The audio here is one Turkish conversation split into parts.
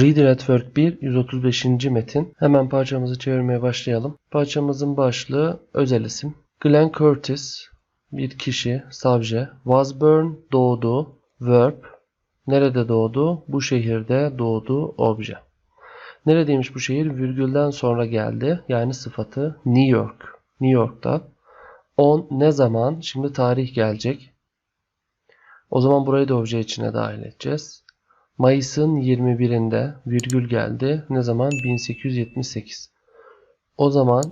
Reader at Work 1 135. metin. Hemen parçamızı çevirmeye başlayalım. Parçamızın başlığı özel isim. Glenn Curtis bir kişi, savcı. Was born doğdu. Verb nerede doğdu? Bu şehirde doğdu. Obje. Neredeymiş bu şehir? Virgülden sonra geldi. Yani sıfatı New York. New York'ta. On ne zaman? Şimdi tarih gelecek. O zaman burayı da obje içine dahil edeceğiz. Mayıs'ın 21'inde virgül geldi. Ne zaman? 1878. O zaman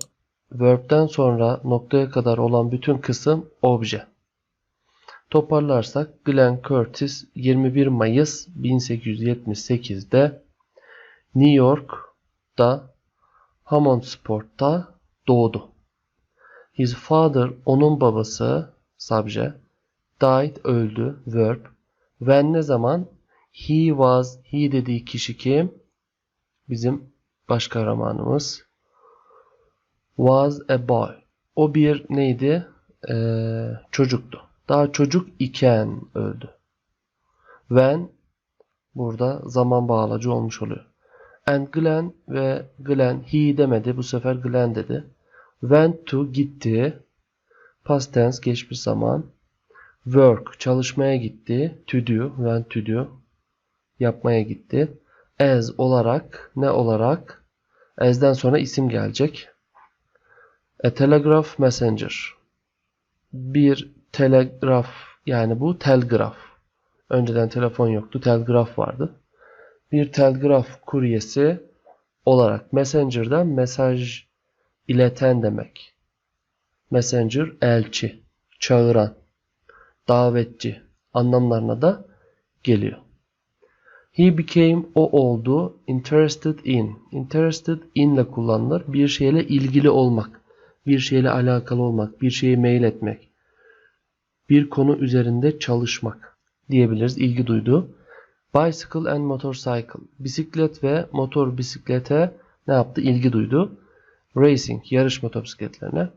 verb'den sonra noktaya kadar olan bütün kısım obje. Toparlarsak Glenn Curtis 21 Mayıs 1878'de New York'ta Hammond Sport'ta doğdu. His father onun babası subject died öldü verb when ne zaman he was he dediği kişi kim? Bizim baş kahramanımız. Was a boy. O bir neydi? Ee, çocuktu. Daha çocuk iken öldü. When burada zaman bağlacı olmuş oluyor. And Glenn ve Glenn he demedi bu sefer Glenn dedi. Went to gitti. Past tense geçmiş zaman. Work çalışmaya gitti. To do went to do yapmaya gitti. As olarak ne olarak? As'den sonra isim gelecek. A telegraph messenger. Bir telegraf yani bu telgraf. Önceden telefon yoktu telgraf vardı. Bir telgraf kuryesi olarak messenger'dan mesaj ileten demek. Messenger elçi çağıran davetçi anlamlarına da geliyor. He became o oldu interested in. Interested in ile kullanılır. Bir şeyle ilgili olmak, bir şeyle alakalı olmak, bir şeye mail etmek, bir konu üzerinde çalışmak diyebiliriz. İlgi duydu. Bicycle and motorcycle. Bisiklet ve motor bisiklete ne yaptı? İlgi duydu. Racing, yarış motosikletlerine.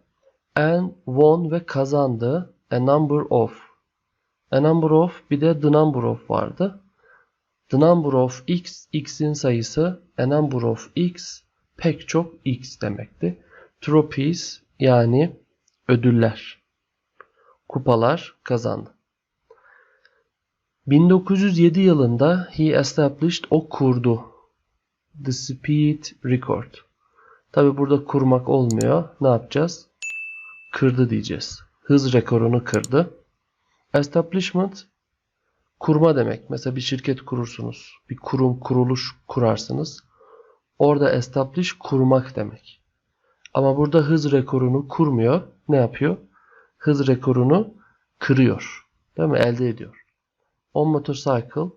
And won ve kazandı. A number of A number of bir de the number of vardı. The number of x, x'in sayısı a number of x pek çok x demekti. Trophies yani ödüller, kupalar kazandı. 1907 yılında he established o kurdu. The speed record. Tabi burada kurmak olmuyor. Ne yapacağız? Kırdı diyeceğiz. Hız rekorunu kırdı. Establishment kurma demek. Mesela bir şirket kurursunuz. Bir kurum, kuruluş kurarsınız. Orada establish kurmak demek. Ama burada hız rekorunu kurmuyor. Ne yapıyor? Hız rekorunu kırıyor. Değil mi? Elde ediyor. On motorcycle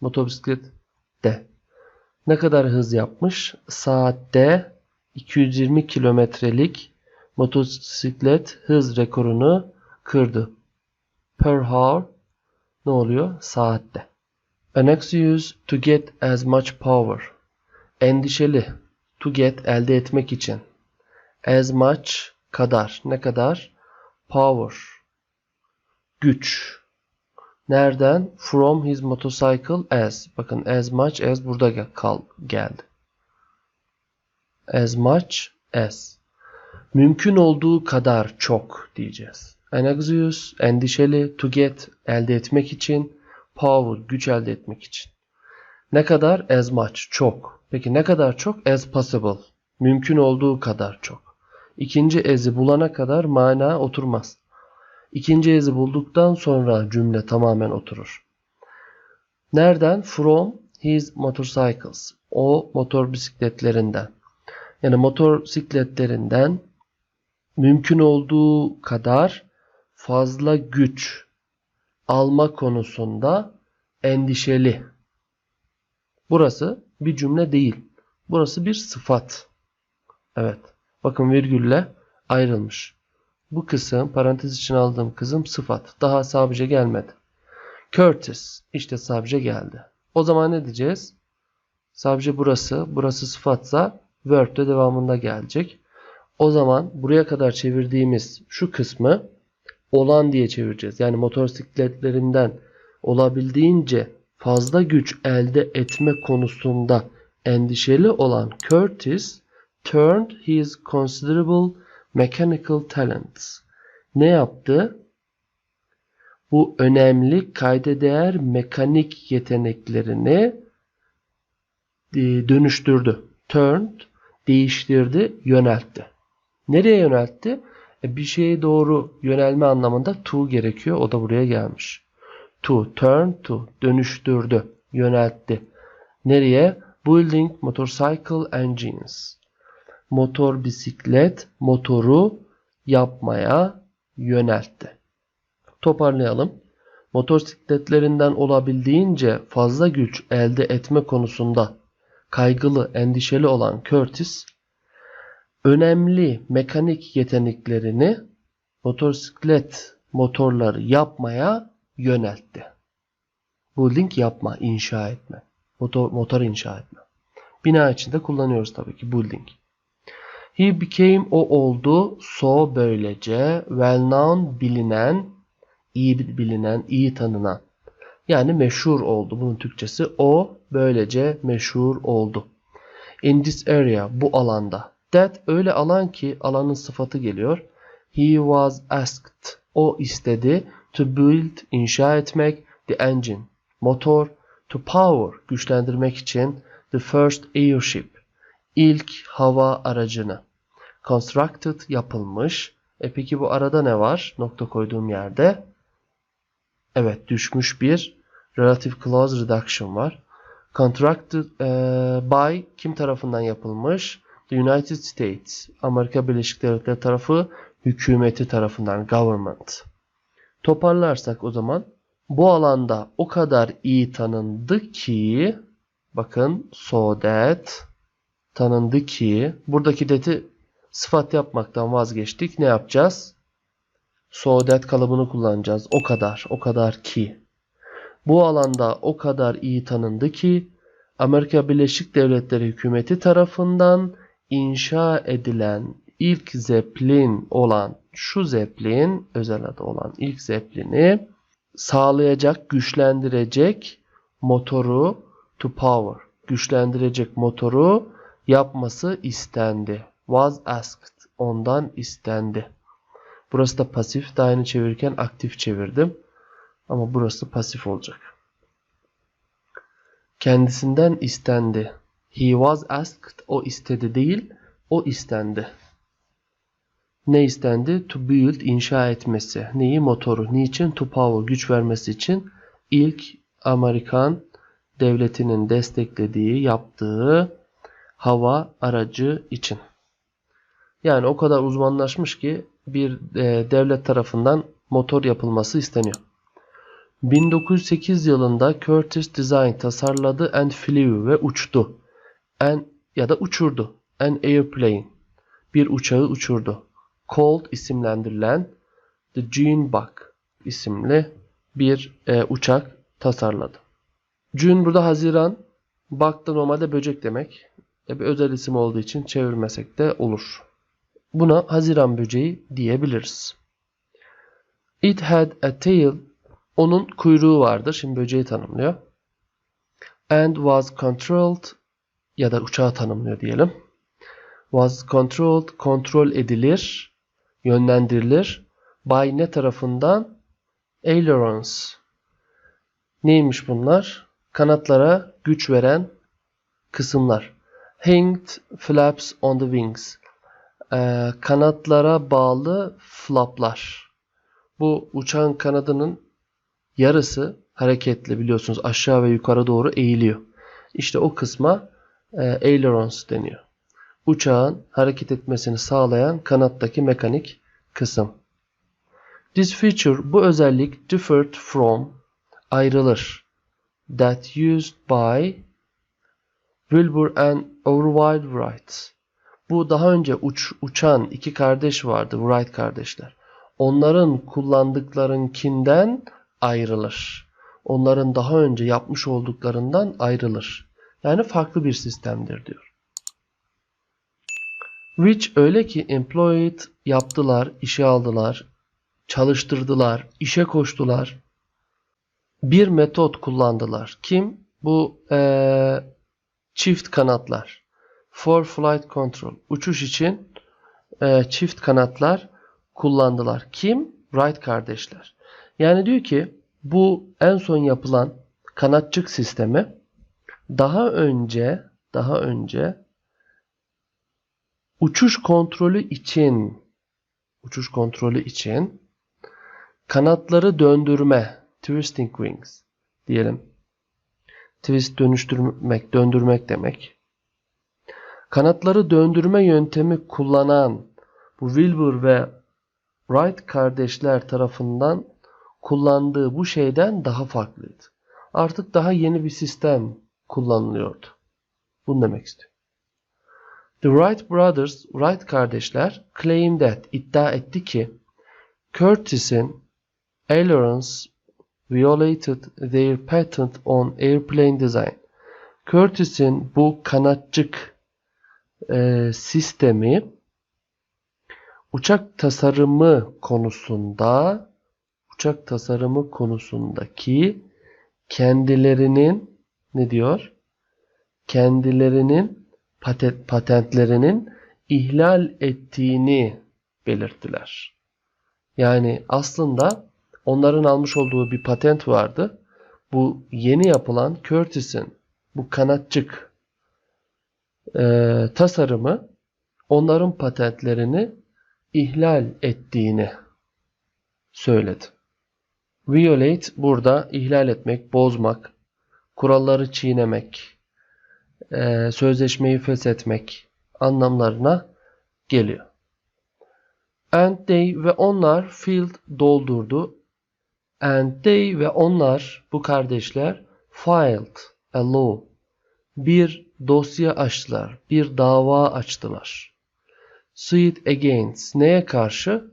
motosiklet de. Ne kadar hız yapmış? Saatte 220 kilometrelik motosiklet hız rekorunu kırdı per hour ne oluyor? Saatte. Anxious to get as much power. Endişeli. To get elde etmek için. As much kadar. Ne kadar? Power. Güç. Nereden? From his motorcycle as. Bakın as much as burada gel kal geldi. As much as. Mümkün olduğu kadar çok diyeceğiz. Anxious, endişeli, to get, elde etmek için, power, güç elde etmek için. Ne kadar? As much, çok. Peki ne kadar çok? As possible, mümkün olduğu kadar çok. İkinci as'i bulana kadar mana oturmaz. İkinci as'i bulduktan sonra cümle tamamen oturur. Nereden? From his motorcycles. O motor bisikletlerinden. Yani motor bisikletlerinden mümkün olduğu kadar fazla güç alma konusunda endişeli. Burası bir cümle değil. Burası bir sıfat. Evet. Bakın virgülle ayrılmış. Bu kısım parantez için aldığım kısım sıfat. Daha sabıca gelmedi. Curtis. işte sabıca geldi. O zaman ne diyeceğiz? Sabıca burası. Burası sıfatsa verb de devamında gelecek. O zaman buraya kadar çevirdiğimiz şu kısmı olan diye çevireceğiz. Yani motosikletlerinden olabildiğince fazla güç elde etme konusunda endişeli olan Curtis turned his considerable mechanical talents. Ne yaptı? Bu önemli kayda değer mekanik yeteneklerini e, dönüştürdü. Turned, değiştirdi, yöneltti. Nereye yöneltti? E, bir şeye doğru yönelme anlamında to gerekiyor. O da buraya gelmiş. To, turn to, dönüştürdü, yöneltti. Nereye? Building motorcycle engines. Motor bisiklet motoru yapmaya yöneltti. Toparlayalım. Motosikletlerinden olabildiğince fazla güç elde etme konusunda kaygılı, endişeli olan Curtis, önemli mekanik yeteneklerini motosiklet motorları yapmaya yöneltti. Building yapma, inşa etme. Motor, motor inşa etme. Bina içinde kullanıyoruz tabii ki building. He became o oldu so böylece well known bilinen iyi bilinen iyi tanınan yani meşhur oldu bunun Türkçesi o böylece meşhur oldu. In this area bu alanda that öyle alan ki alanın sıfatı geliyor. He was asked o istedi to build inşa etmek the engine motor to power güçlendirmek için the first airship ilk hava aracını constructed yapılmış. E peki bu arada ne var? Nokta koyduğum yerde. Evet düşmüş bir relative clause reduction var. Contracted e, by kim tarafından yapılmış? The United States. Amerika Birleşik Devletleri tarafı hükümeti tarafından government. Toparlarsak o zaman bu alanda o kadar iyi tanındı ki bakın so that tanındı ki buradaki that'i sıfat yapmaktan vazgeçtik. Ne yapacağız? So that kalıbını kullanacağız. O kadar, o kadar ki. Bu alanda o kadar iyi tanındı ki Amerika Birleşik Devletleri hükümeti tarafından inşa edilen ilk zeplin olan şu zeplin özel adı olan ilk zeplini sağlayacak, güçlendirecek motoru to power güçlendirecek motoru yapması istendi. Was asked. Ondan istendi. Burası da pasif. Daha yeni çevirirken aktif çevirdim. Ama burası pasif olacak. Kendisinden istendi. He was asked. O istedi değil. O istendi. Ne istendi? To build, inşa etmesi. Neyi? Motoru. Niçin? To power, güç vermesi için. ilk Amerikan devletinin desteklediği, yaptığı hava aracı için. Yani o kadar uzmanlaşmış ki bir e, devlet tarafından motor yapılması isteniyor. 1908 yılında Curtis Design tasarladı and flew ve uçtu. An ya da uçurdu. An airplane. Bir uçağı uçurdu. Called isimlendirilen The Gene Buck isimli bir e, uçak tasarladı. June burada Haziran. Buck da normalde böcek demek. E, bir özel isim olduğu için çevirmesek de olur. Buna Haziran böceği diyebiliriz. It had a tail. Onun kuyruğu vardır. Şimdi böceği tanımlıyor. And was controlled ya da uçağı tanımlıyor diyelim. Was controlled, kontrol edilir, yönlendirilir. By ne tarafından? Ailerons. Neymiş bunlar? Kanatlara güç veren kısımlar. Hanged flaps on the wings. Ee, kanatlara bağlı flaplar. Bu uçağın kanadının yarısı hareketli biliyorsunuz aşağı ve yukarı doğru eğiliyor. İşte o kısma e, ailerons deniyor. Uçağın hareket etmesini sağlayan kanattaki mekanik kısım. This feature bu özellik differed from ayrılır. That used by Wilbur and Orville Wright. Bu daha önce uç, uçan iki kardeş vardı, Wright kardeşler. Onların kullandıklarınkinden ayrılır. Onların daha önce yapmış olduklarından ayrılır. Yani farklı bir sistemdir diyor. Which öyle ki employed yaptılar, işe aldılar, çalıştırdılar, işe koştular. bir metot kullandılar. Kim? Bu eee, çift kanatlar. For flight control. Uçuş için eee, çift kanatlar kullandılar. Kim? Wright kardeşler. Yani diyor ki bu en son yapılan kanatçık sistemi daha önce daha önce uçuş kontrolü için uçuş kontrolü için kanatları döndürme twisting wings diyelim. Twist dönüştürmek, döndürmek demek. Kanatları döndürme yöntemi kullanan bu Wilbur ve Wright kardeşler tarafından kullandığı bu şeyden daha farklıydı. Artık daha yeni bir sistem kullanılıyordu. Bunu demek istiyor. The Wright brothers, Wright kardeşler claim that iddia etti ki Curtis'in ailerons violated their patent on airplane design. Curtis'in bu kanatçık e, sistemi uçak tasarımı konusunda uçak tasarımı konusundaki kendilerinin ne diyor? Kendilerinin patent, patentlerinin ihlal ettiğini belirttiler. Yani aslında onların almış olduğu bir patent vardı. Bu yeni yapılan Curtis'in bu kanatçık e, tasarımı onların patentlerini ihlal ettiğini söyledi. Violate burada ihlal etmek, bozmak, kuralları çiğnemek, e, sözleşmeyi feshetmek anlamlarına geliyor. And they ve onlar field doldurdu. And they ve onlar bu kardeşler filed a law. Bir dosya açtılar. Bir dava açtılar. Suit against neye karşı?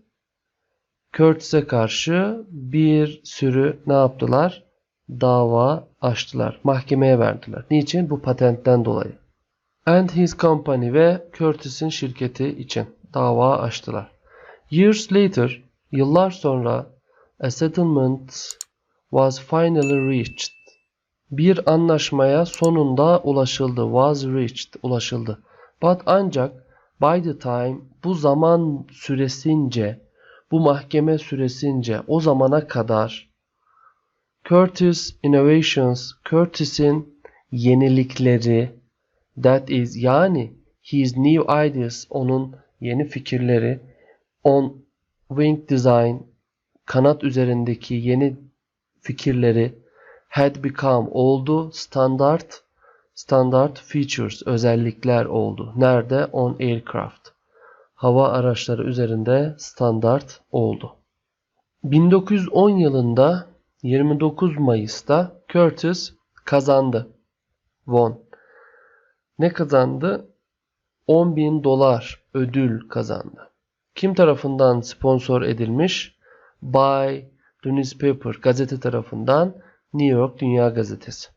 Curtis'e karşı bir sürü ne yaptılar? Dava açtılar. Mahkemeye verdiler. Niçin? Bu patentten dolayı. And his company ve Curtis'in şirketi için dava açtılar. Years later, yıllar sonra a settlement was finally reached. Bir anlaşmaya sonunda ulaşıldı. Was reached, ulaşıldı. But ancak by the time bu zaman süresince, bu mahkeme süresince o zamana kadar Curtis Innovations, Curtis'in yenilikleri that is yani his new ideas, onun yeni fikirleri on wing design, kanat üzerindeki yeni fikirleri had become oldu standart standart features özellikler oldu. Nerede? On aircraft. Hava araçları üzerinde standart oldu. 1910 yılında 29 Mayıs'ta Curtis kazandı. Won. Ne kazandı? 10 bin dolar ödül kazandı. Kim tarafından sponsor edilmiş? By the newspaper, gazete tarafından New York Dünya Gazetesi.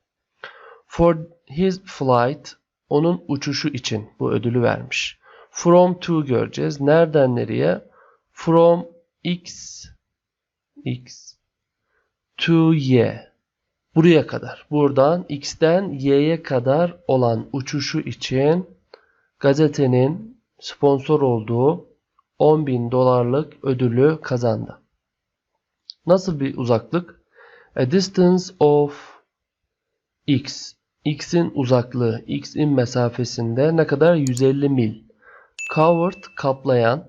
For his flight, onun uçuşu için bu ödülü vermiş. From to göreceğiz. Nereden nereye? From X X to Y. Buraya kadar. Buradan X'ten Y'ye kadar olan uçuşu için gazetenin sponsor olduğu 10 bin dolarlık ödülü kazandı. Nasıl bir uzaklık? A distance of x. x'in uzaklığı, x'in mesafesinde ne kadar? 150 mil. Covered kaplayan,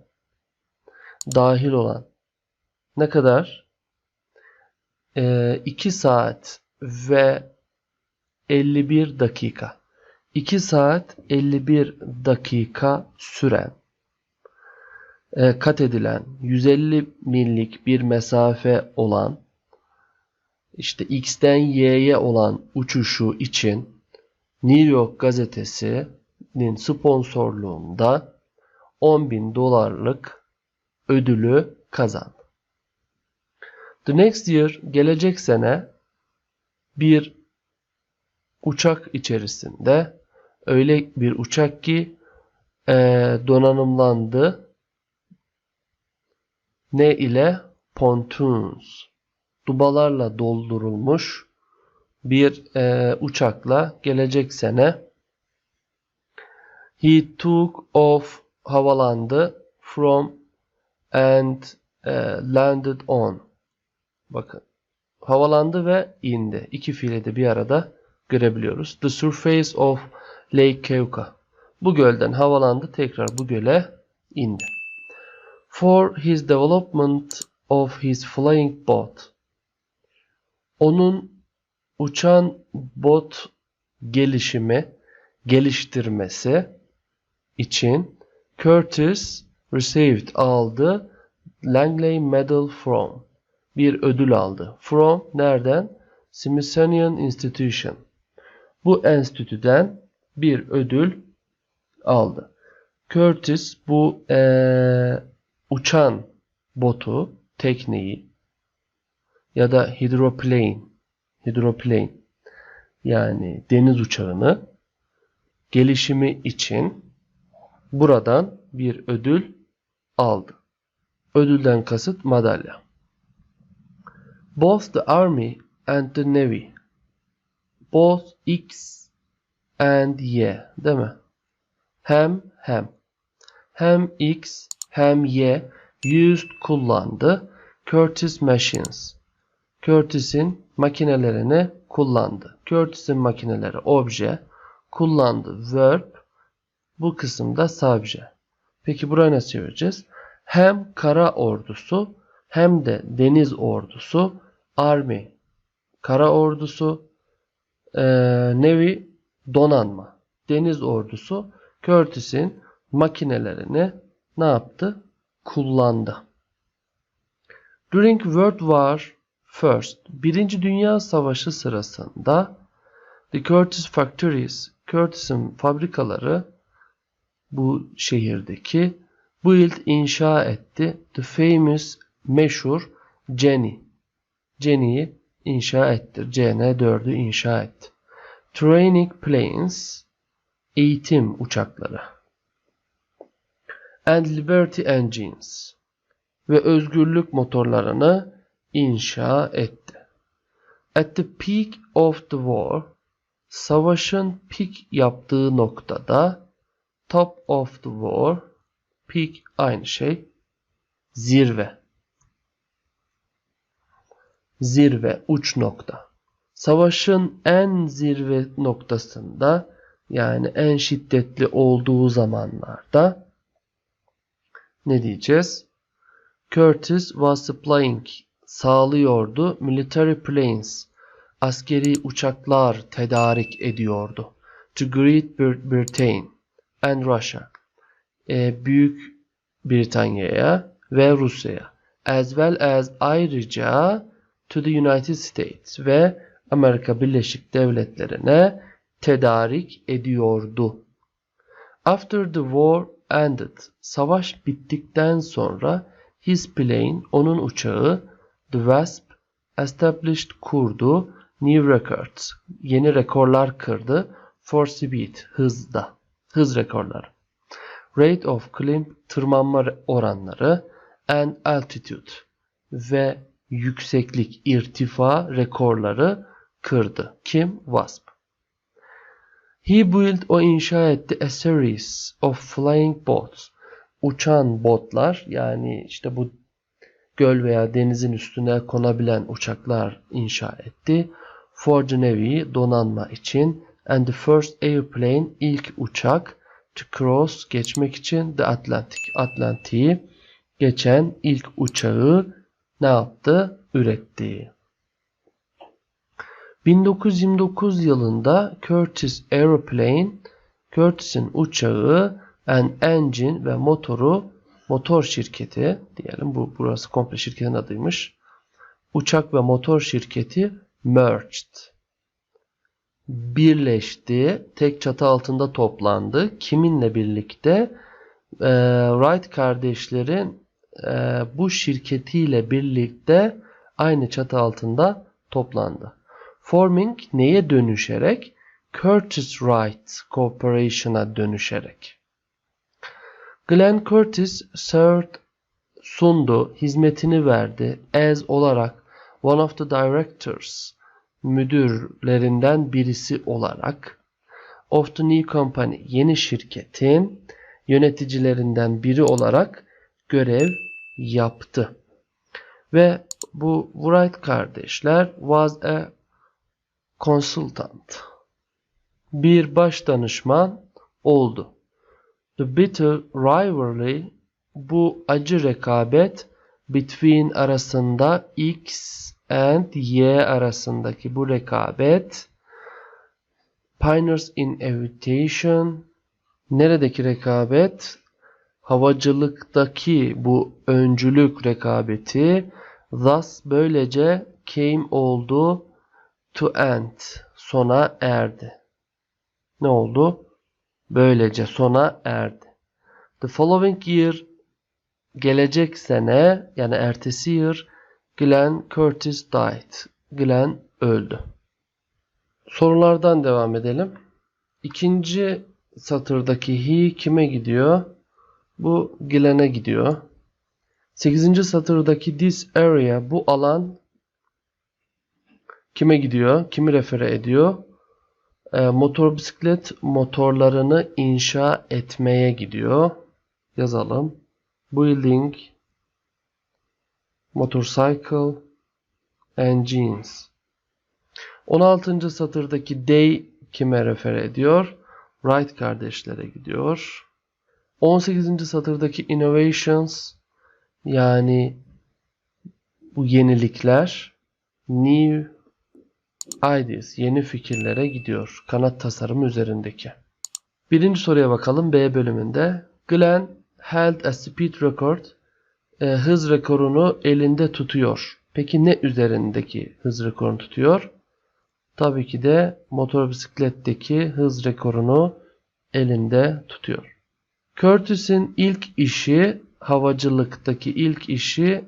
dahil olan. Ne kadar? Ee, 2 saat ve 51 dakika. 2 saat 51 dakika süren e, kat edilen 150 millik bir mesafe olan işte X'ten Y'ye olan uçuşu için New York gazetesinin sponsorluğunda 10 bin dolarlık ödülü kazandı. The next year gelecek sene bir uçak içerisinde öyle bir uçak ki e, donanımlandı. Ne ile? Pontoons. dubalarla doldurulmuş bir e, uçakla gelecek sene he took off havalandı from and e, landed on. Bakın havalandı ve indi. İki fiili de bir arada görebiliyoruz. The surface of Lake Keuka. Bu gölden havalandı tekrar bu göle indi. For his development of his flying boat. Onun uçan bot gelişimi, geliştirmesi için Curtis received aldı Langley Medal from bir ödül aldı. From nereden? Smithsonian Institution. Bu enstitüden bir ödül aldı. Curtis bu eee, uçan botu, tekneyi ya da hidroplane, hidroplane yani deniz uçağını gelişimi için buradan bir ödül aldı. Ödülden kasıt madalya. Both the Army and the Navy. Both X and Y değil mi? Hem hem. Hem X hem Y used kullandı. Curtis Machines. Curtis'in makinelerini kullandı. Curtis'in makineleri obje, kullandı verb, bu kısımda subje. Peki buraya nasıl çevireceğiz? Hem kara ordusu hem de deniz ordusu army, kara ordusu, e, Navy donanma, deniz ordusu Curtis'in makinelerini ne yaptı? Kullandı. During World War First, Birinci Dünya Savaşı sırasında The Curtis Factories, Curtis'in fabrikaları bu şehirdeki build inşa etti. The famous meşhur Jenny. Jenny'yi inşa etti. CN4'ü inşa etti. Training planes eğitim uçakları. And Liberty engines ve özgürlük motorlarını inşa etti. At the peak of the war, savaşın peak yaptığı noktada top of the war, peak aynı şey, zirve. Zirve, uç nokta. Savaşın en zirve noktasında yani en şiddetli olduğu zamanlarda ne diyeceğiz? Curtis was supplying sağlıyordu. Military planes askeri uçaklar tedarik ediyordu. To Great Brit- Britain and Russia e, Büyük Britanya'ya ve Rusya'ya as well as ayrıca to the United States ve Amerika Birleşik Devletleri'ne tedarik ediyordu. After the war ended, savaş bittikten sonra his plane, onun uçağı, the Wasp, established kurdu, new records, yeni rekorlar kırdı, for speed, hızda, hız rekorları. Rate of climb, tırmanma oranları, and altitude ve yükseklik, irtifa rekorları kırdı. Kim? Wasp. He built o inşa etti a series of flying boats. Uçan botlar yani işte bu göl veya denizin üstüne konabilen uçaklar inşa etti. For the Navy donanma için and the first airplane ilk uçak to cross geçmek için the Atlantic Atlantik'i geçen ilk uçağı ne yaptı? Üretti. 1929 yılında Curtiss Aeroplane, Curtiss'in uçağı and engine ve motoru motor şirketi diyelim bu burası komple şirketin adıymış. Uçak ve motor şirketi merged. Birleşti, tek çatı altında toplandı. Kiminle birlikte? Ee, Wright kardeşlerin e, bu şirketiyle birlikte aynı çatı altında toplandı. Forming neye dönüşerek? Curtis Wright Corporation'a dönüşerek. Glenn Curtis served sundu, hizmetini verdi as olarak one of the directors müdürlerinden birisi olarak of the new company yeni şirketin yöneticilerinden biri olarak görev yaptı. Ve bu Wright kardeşler was a consultant. Bir baş danışman oldu. The bitter rivalry bu acı rekabet between arasında X and Y arasındaki bu rekabet Pioneers in Aviation neredeki rekabet havacılıktaki bu öncülük rekabeti thus böylece came oldu to end sona erdi. Ne oldu? Böylece sona erdi. The following year gelecek sene yani ertesi yıl Glenn Curtis died. Glenn öldü. Sorulardan devam edelim. İkinci satırdaki he kime gidiyor? Bu Glenn'e gidiyor. 8. satırdaki this area bu alan kime gidiyor? Kimi refere ediyor? E, motor bisiklet motorlarını inşa etmeye gidiyor. Yazalım. Building motorcycle engines. 16. satırdaki they kime refer ediyor? Wright kardeşlere gidiyor. 18. satırdaki innovations yani bu yenilikler new ideas yeni fikirlere gidiyor. Kanat tasarımı üzerindeki. Birinci soruya bakalım B bölümünde. Glenn held a speed record e, hız rekorunu elinde tutuyor. Peki ne üzerindeki hız rekorunu tutuyor? Tabii ki de motor bisikletteki hız rekorunu elinde tutuyor. Curtis'in ilk işi havacılıktaki ilk işi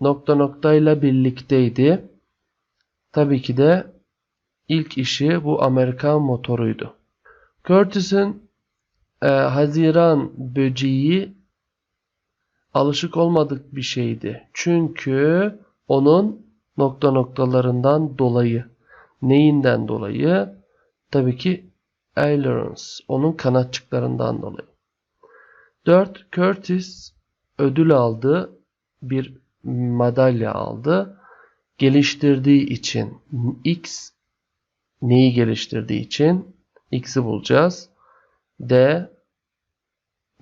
nokta noktayla birlikteydi. Tabii ki de ilk işi bu Amerikan motoruydu. Curtis'in e, Haziran böceği alışık olmadık bir şeydi. Çünkü onun nokta noktalarından dolayı. Neyinden dolayı? Tabii ki ailerons. Onun kanatçıklarından dolayı. 4. Curtis ödül aldı. Bir madalya aldı. Geliştirdiği için X neyi geliştirdiği için X'i bulacağız. D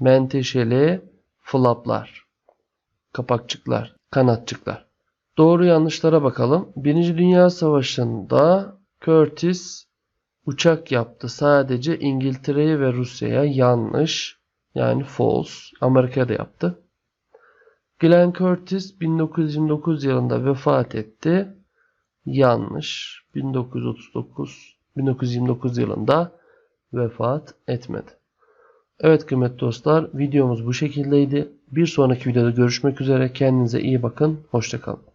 menteşeli flaplar, kapakçıklar, kanatçıklar. Doğru yanlışlara bakalım. Birinci Dünya Savaşı'nda Curtis uçak yaptı. Sadece İngiltere'ye ve Rusya'ya yanlış. Yani false. Amerika'da da yaptı. Glenn Curtis 1929 yılında vefat etti. Yanlış. 1939 1929 yılında vefat etmedi. Evet kıymetli dostlar videomuz bu şekildeydi. Bir sonraki videoda görüşmek üzere. Kendinize iyi bakın. Hoşçakalın.